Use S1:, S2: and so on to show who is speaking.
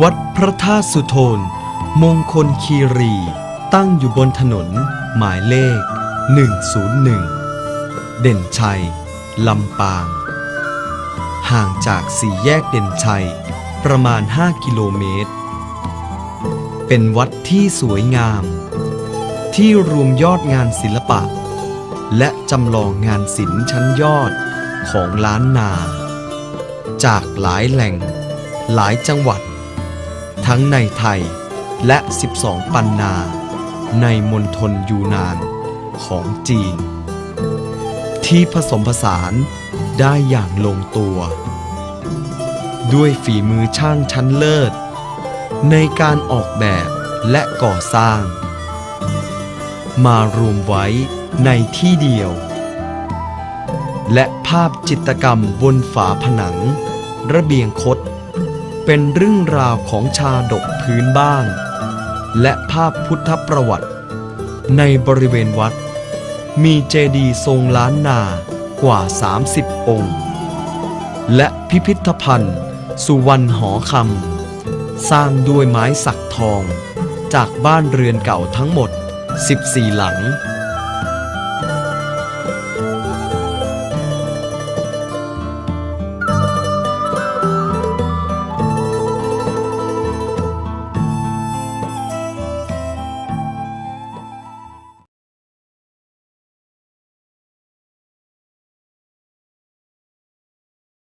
S1: วัดพระธาตุสุโธนมงคลคีรี ตั้งอยู่บนถนน หมายเลข 101 เด่นชัย ลำปาง ห่างจากสี่แยกเด่นชัย ประมาณ 5 กิโลเมตร เป็นวัดที่สวยงาม ที่รวมยอดงานศิลปะ และจำลองงานศิลป์ชั้นยอดของล้านนา จากหลายแหล่ง หลายจังหวัด ทั้งในไทยและ 12 ปันนา ในมณฑลยูนานของจีน ที่ผสมผสานได้อย่างลงตัว ด้วยฝีมือช่างชั้นเลิศ ในการออกแบบและก่อสร้าง มารวมไว้ในที่เดียว และภาพจิตรกรรมบนฝาผนัง ระเบียงคด เป็นเรื่องราวของชาดกพื้นบ้าน และภาพพุทธประวัติ ในบริเวณวัด มีเจดีย์ทรงล้านนากว่า 30 องค์ และพิพิธภัณฑ์ สุวรรณหอคำสร้างด้วยไม้สักทอง จากบ้านเรือนเก่าทั้งหมด 14 หลัง